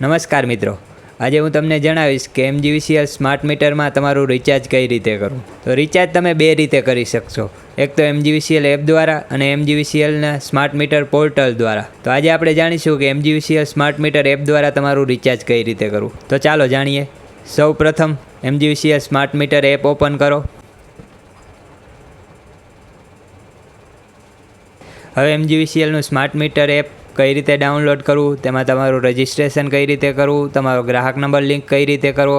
નમસ્કાર મિત્રો. આજે હું તમને જણાવીશ કે એમજીવીસીએલ સ્માર્ટ મીટરમાં તમારું રિચાર્જ કઈ રીતે કરવું. તો રિચાર્જ તમે બે રીતે કરી શકશો. એક તો એમજીવીસીએલ એપ દ્વારા અને એમજીવીસીએલના સ્માર્ટ મીટર પોર્ટલ દ્વારા. તો આજે આપણે જાણીશું કે એમજીવીસીએલ સ્માર્ટ મીટર એપ દ્વારા તમારું રિચાર્જ કઈ રીતે કરવું. તો ચાલો જાણીએ. સૌ પ્રથમ MGVCL smart meter app open કરો. હવે એમજીવીસીએલનું સ્માર્ટ મીટર એપ કઈ રીતે ડાઉનલોડ કરવું, તેમાં તમારું રજિસ્ટ્રેશન કઈ રીતે કરવું, તમારો ગ્રાહક નંબર લિંક કઈ રીતે કરવો,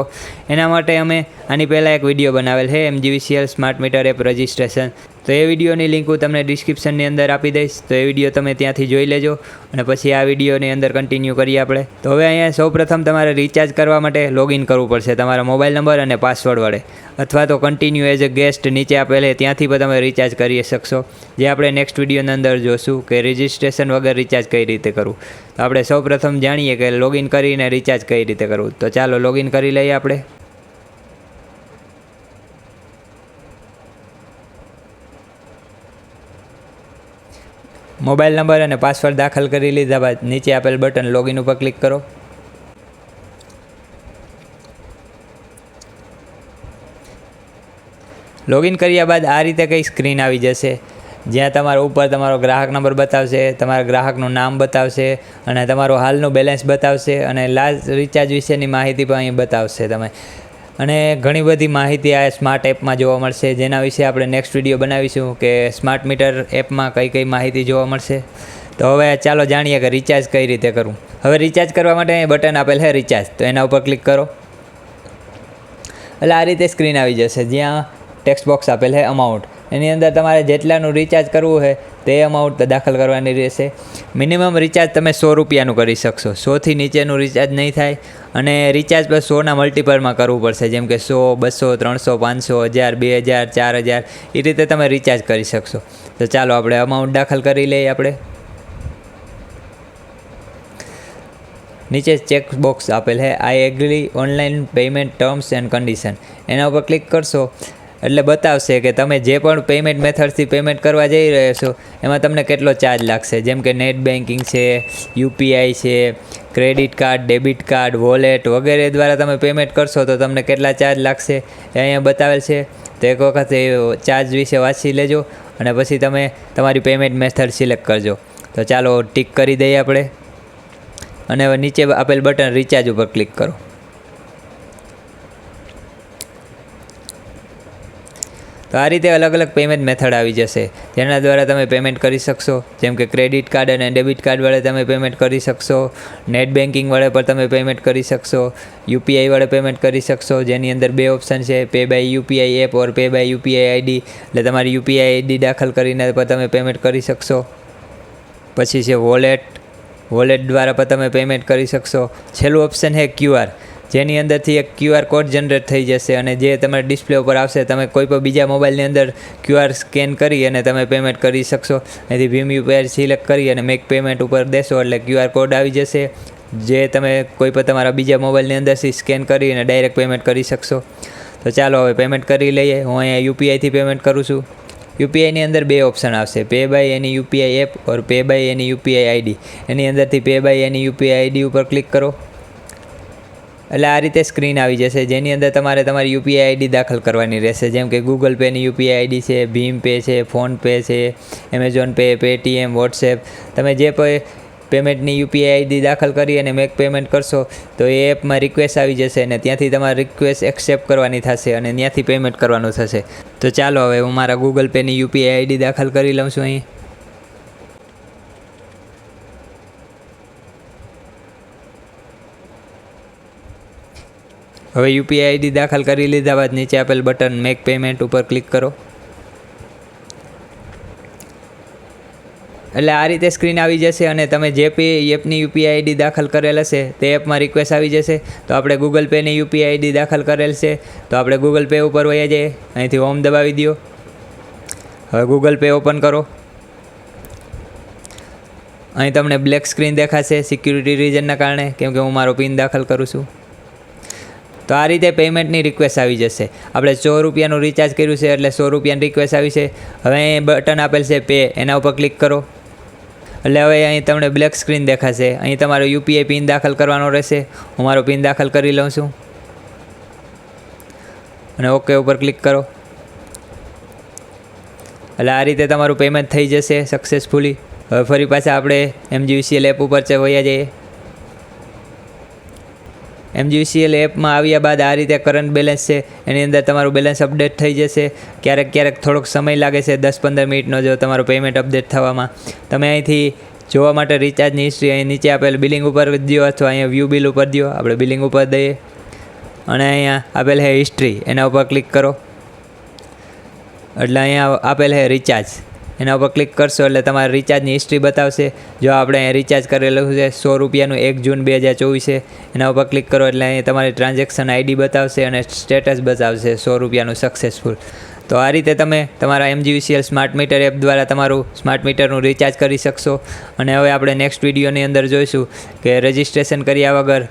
એના માટે અમે આની પહેલાં એક વીડિયો બનાવેલ છે MGVCL smart meter app registration તો એ વિડીયોની લિંક હું તમને ડિસ્ક્રિપ્શનની અંદર આપી દઈશ. તો એ વીડિયો તમે ત્યાંથી જોઈ લેજો અને પછી આ વિડીયોની અંદર કન્ટિન્યુ કરીએ આપણે. તો હવે અહીંયા સૌપ્રથમ તમારે રિચાર્જ કરવા માટે લોગિન કરવું પડશે તમારા મોબાઈલ નંબર અને પાસવર્ડ વડે. અથવા તો કન્ટિન્યુ એઝ અ ગેસ્ટ નીચે આપેલે ત્યાંથી પણ તમે રિચાર્જ કરી શકશો. જે આપણે નેક્સ્ટ વિડીયોની અંદર જોશું કે રજિસ્ટ્રેશન વગર રિચાર્જ કઈ રીતે કરવું. તો આપણે સૌપ્રથમ જાણીએ કે લોગિન કરીને રિચાર્જ કઈ રીતે કરવું. તો ચાલો લોગિન કરી લઈએ આપણે. મોબાઈલ નંબર અને પાસવર્ડ દાખલ કરી લીધા બાદ નીચે આપેલ બટન લોગિન ઉપર ક્લિક કરો. લોગિન કર્યા બાદ આ રીતે કંઈ સ્ક્રીન આવી જશે. જ્યાં તમારો ઉપર તમારો ગ્રાહક નંબર બતાવશે, તમારા ગ્રાહકનું નામ બતાવશે અને તમારું હાલનું બેલેન્સ બતાવશે અને લાસ્ટ રિચાર્જ વિશેની માહિતી પણ અહીં બતાવશે તમે. અને ઘણી બધી માહિતી આ સ્માર્ટ એપમાં જોવા મળશે. જેના વિશે આપણે નેક્સ્ટ વીડિયો બનાવીશું કે સ્માર્ટ મીટર એપમાં કઈ કઈ માહિતી જોવા મળશે. તો હવે ચાલો જાણીએ કે રિચાર્જ કઈ રીતે કરવું હવે રિચાર્જ કરવા માટે બટન આપેલ છે રિચાર્જ તો એના ઉપર ક્લિક કરો. એટલે આ રીતે સ્ક્રીન આવી જશે. જ્યાં ટેક્સ્ટ બોક્સ આપેલ છે અમાઉન્ટ એની અંદર તમારે જેટલાનું રિચાર્જ કરવું છે તે અમાઉન્ટ દાખલ કરવાની રહેશે. મિનિમમ રિચાર્જ તમે સો રૂપિયાનું કરી શકશો. સોથી નીચેનું રિચાર્જ નહીં થાય અને રિચાર્જ પર સોના મલ્ટીપલમાં કરવું પડશે. જેમ કે સો, બસો, ત્રણસો, પાંચસો, હજાર, બે હજાર, ચાર હજાર, એ રીતે તમે રિચાર્જ કરી શકશો. તો ચાલો આપણે અમાઉન્ટ દાખલ કરી લઈએ આપણે. નીચે ચેક બોક્સ આપેલ છે I agree online payment terms and condition એના ઉપર ક્લિક કરશો. એટલે બતાવશે કે તમે જે પણ પેમેન્ટ મેથડથી પેમેન્ટ કરવા જઈ રહ્યા છો, એમાં તમને કેટલો ચાર્જ લાગશે? જેમ કે નેટ બેન્કિંગ છે યુપીઆઈ છે credit card debit card wallet વગેરે દ્વારા તમે પેમેન્ટ કરશો તો તમને કેટલા ચાર્જ લાગશે? એ અહીંયા બતાવેલ છે. તો એક વખત એ ચાર્જ વિશે વાંચી લેજો અને પછી તમે તમારી પેમેન્ટ મેથડ સિલેક્ટ કરજો. તો ચાલો ટીક કરી દઈએ આપણે. અને હવે નીચે આપેલ બટન રિચાર્જ ઉપર ક્લિક કરો. આ રીતે અલગ અલગ પેમેન્ટ મેથડ આવી જશે. જેના દ્વારા તમે પેમેન્ટ કરી શકશો. જેમ કે ક્રેડિટ કાર્ડ અને ડેબિટ કાર્ડ વડે તમે પેમેન્ટ કરી શકશો. નેટ બેન્કિંગ વડે પણ તમે પેમેન્ટ કરી શકશો. યુપીઆઈ વડે પેમેન્ટ કરી શકશો. જેની અંદર બે ઓપ્શન છે pay by UPI app or pay by UPI ID એટલે તમારી યુપીઆઈ આઈડી દાખલ કરીને પણ તમે પેમેન્ટ કરી શકશો. પછી છે વોલેટ વોલેટ દ્વારા પણ તમે પેમેન્ટ કરી શકશો. છેલ્લું ઓપ્શન છે ક્યુઆર જેની અંદરથી એક ક્યુઆર કોડ જનરેટ થઈ જશે અને જે તમારા ડિસ્પ્લે ઉપર આવશે, તમે કોઈ પણ બીજા મોબાઈલની અંદર ક્યુઆર સ્કેન કરી અને તમે પેમેન્ટ કરી શકશો. એથી ભીમ યુપીઆઈ સિલેક્ટ કરી અને મેક પેમેન્ટ ઉપર દેશો એટલે ક્યુઆર કોડ આવી જશે, જે તમે કોઈ પણ તમારા બીજા મોબાઈલની અંદરથી સ્કેન કરી અને ડાયરેક્ટ પેમેન્ટ કરી શકશો. તો ચાલો હવે પેમેન્ટ કરી લઈએ. હું અહીંયા યુપીઆઈથી પેમેન્ટ કરું છું. યુપીઆઈની અંદર બે ઓપ્શન આવશે. Pay by any UPI app or pay by any UPI ID એની અંદરથી pay by any UPI ID ઉપર ક્લિક કરો. એટલે આ રીતે સ્ક્રીન આવી જશે. જેની અંદર તમારે તમારી યુપીઆઈ આઈડી દાખલ કરવાની રહેશે. જેમ કે ગૂગલ પેની યુપીઆઈ આઈડી છે ભીમ પે છે ફોનપે છે એમેઝોન પે પેટીએમ વોટ્સએપ તમે જે પેમેન્ટની યુપીઆઈ આઈડી દાખલ કરી અને મેક પેમેન્ટ કરશો, તો એ એપમાં રિક્વેસ્ટ આવી જશે અને ત્યાંથી તમારે રિક્વેસ્ટ એક્સેપ્ટ કરવાની થશે અને ત્યાંથી પેમેન્ટ કરવાનું થશે. તો ચાલો હવે હું મારા ગૂગલ પેની યુપીઆઈ આઈડી દાખલ કરી લઉં છું અહીં. હવે યુપીઆઈ આઈડી દાખલ કરી લીધા બાદ નીચે આપેલ બટન મેક પેમેન્ટ ઉપર ક્લિક કરો. એટલે આ રીતે સ્ક્રીન આવી જશે અને તમે જે પે એપની યુપીઆઈ આઈડી દાખલ કરેલ હશે તે એપમાં રિક્વેસ્ટ આવી જશે. તો આપણે ગૂગલ પેની યુપીઆઈ આઈડી દાખલ કરેલ છે. તો આપણે ગૂગલ પે ઉપર વયા જઈએ. અહીંથી હોમ દબાવી દો. હવે ગૂગલ પે ઓપન કરો. અહીં તમને બ્લેક સ્ક્રીન દેખાશે સિક્યુરિટી રીઝનના કારણે, કેમ કે હું મારો પિન દાખલ કરું છું. તો આ રીતે પેમેન્ટની રિક્વેસ્ટ આવી જશે. આપણે સો રૂપિયાનું રિચાર્જ કર્યું છે એટલે સો રૂપિયાની રિક્વેસ્ટ આવી છે. હવે અહીં બટન આપેલ છે પે એના ઉપર ક્લિક કરો. એટલે હવે અહીં તમને બ્લેક સ્ક્રીન દેખાશે. અહીં તમારો યુપીઆઈ પિન દાખલ કરવાનો રહેશે. હું મારો પિન દાખલ કરી લઉં છું. અને ઓકે ઉપર ક્લિક કરો. એટલે આ રીતે તમારું પેમેન્ટ થઈ જશે સક્સેસફુલી હવે ફરી પાછા આપણે એમજીવીસીએલ એપ ઉપર છે વયા જઈએ. એમજીવીસીએલ એપમાં આવ્યા બાદ આ રીતે કરંટ બેલેન્સ છે, એની અંદર તમારું બેલેન્સ અપડેટ થઈ જશે. ક્યારેક ક્યારેક થોડોક સમય લાગે છે, દસ પંદર મિનિટનો જો તમારું પેમેન્ટ અપડેટ થવામાં. તમે અહીંથી જોવા માટે રિચાર્જની હિસ્ટ્રી અહીં નીચે આપેલ બિલિંગ ઉપર દો અથવા અહીંયા વ્યૂ બિલ ઉપર દો આપણે બિલિંગ ઉપર દઈએ. અને અહીંયા આપેલ છે હિસ્ટ્રી એના ઉપર ક્લિક કરો. એટલે અહીંયા આપેલ છે રિચાર્જ એના ઉપર ક્લિક કરશો એટલે તમારે રિચાર્જની હિસ્ટ્રી બતાવશે. જો આપણે અહીં રિચાર્જ કરેલું છે સો રૂપિયાનું એક જૂન બે હજાર ચોવીસે, એના ઉપર ક્લિક કરો એટલે અહીં તમારી ટ્રાન્ઝેક્શન આઈડી બતાવશે અને સ્ટેટસ બતાવશે સો રૂપિયાનું સક્સેસફુલ તો આ રીતે તમે તમારા એમજીવીસીએલ સ્માર્ટ મીટર એપ દ્વારા તમારું સ્માર્ટ મીટરનું રિચાર્જ કરી શકશો. અને હવે આપણે નેક્સ્ટ વિડીયોની અંદર જોઈશું કે રજિસ્ટ્રેશન કર્યા વગર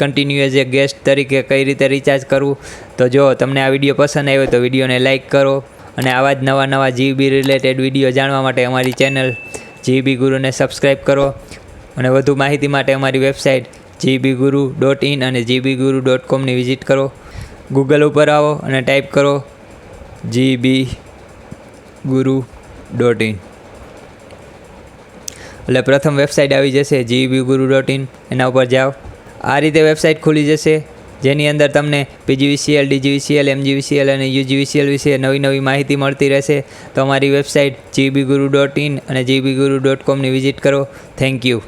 કન્ટિન્યુ એઝ એ ગેસ્ટ તરીકે કઈ રીતે રિચાર્જ કરવું. તો જો તમને આ વીડિયો પસંદ આવ્યો તો વિડીયોને લાઇક કરો. અને આવા જ નવા નવા જીબી રિલેટેડ વીડિયો જાણવા માટે અમારી ચેનલ જીબી ગુરુને સબસ્ક્રાઈબ કરો. અને વધુ માહિતી માટે અમારી website GB Guru dot in અને જીબી ગુરુ ડોટ કોમની વિઝિટ કરો. ગૂગલ ઉપર આવો અને ટાઈપ કરો જીબી ગુરુ ડોટ ઇન એટલે પ્રથમ વેબસાઇટ આવી જશે જીબી ગુરુ ડોટ ઇન એના ઉપર જાઓ. આ રીતે વેબસાઇટ ખુલી જશે. જેની અંદર તમને પીજીવીસીએલ ડીજીવીસીએલ એમજીવીસીએલ અને યુજીવીસીએલ વિશે નવી નવી માહિતી મળતી રહેશે. તો અમારી website GB Guru dot in અને જીબી ગુરુ ડોટ કોમની વિઝિટ કરો. Thank you